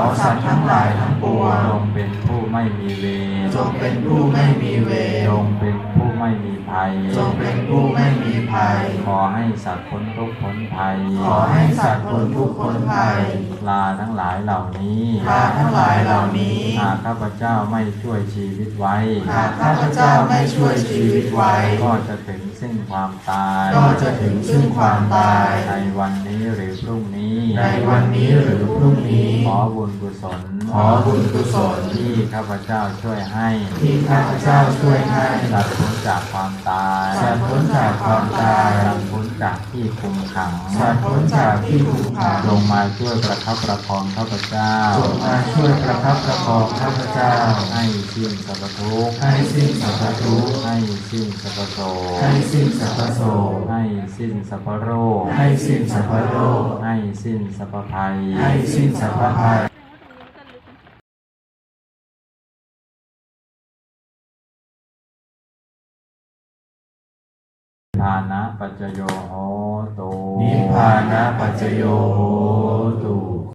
ขอสัตว์ทั้งหลายทั้งปวงจงเป็นผู้ไม่มีเวร จงเป็นผู้ไม่มีเวรจงเป็นผู้ไม่มีภัย จงเป็นผู้ไม่มีภัย ขอให้สัตว์พ้นทุกข์พ้นภัย ขอให้สัตว์พ้นทุกข์พ้นภัย ลาทั้งหลายเหล่านี้ ลาทั้งหลายเหล่านี้หากข้าพเจ้าไม่ช่วยชีวิตไว้ หากข้าพเจ้าไม่ช่วยชีวิตไว้ ก็จะถึงซึ่งความตาย ก็จะถึงซึ่งความตาย ในวันนี้หรือพรุ่งนี้ ในวันนี้หรือพรุ่งนี้ ขอบุญกุศล ขอบุญกุศลที่ข้าพเจ้าช่วยให้ที่ข้าพเจ้าช่วยให้สัตว์พ้นจากความตายสัตว์พ้นจากความตายสัตว์พ้นจากที่คุมขังสัตว์พ้นจากที่คุมขังลงมาช่วยประคับประคองข้าพเจ้าจงมาช่วยประคับประคองข้าพเจ้า ให้สิ้นสรรพทุกข์ให้สิ้นสรรพทุกข์ให้สิ้นสรรพโศกให้สิ้นสรรพโศกให้สิ้นสรรพโรคให้สิ้นสรรพโรคให้สิ้นสรรพภัยให้สิ้นสรรพภัยานะปัจจโยโหตุนิพพานะปัจจโยโห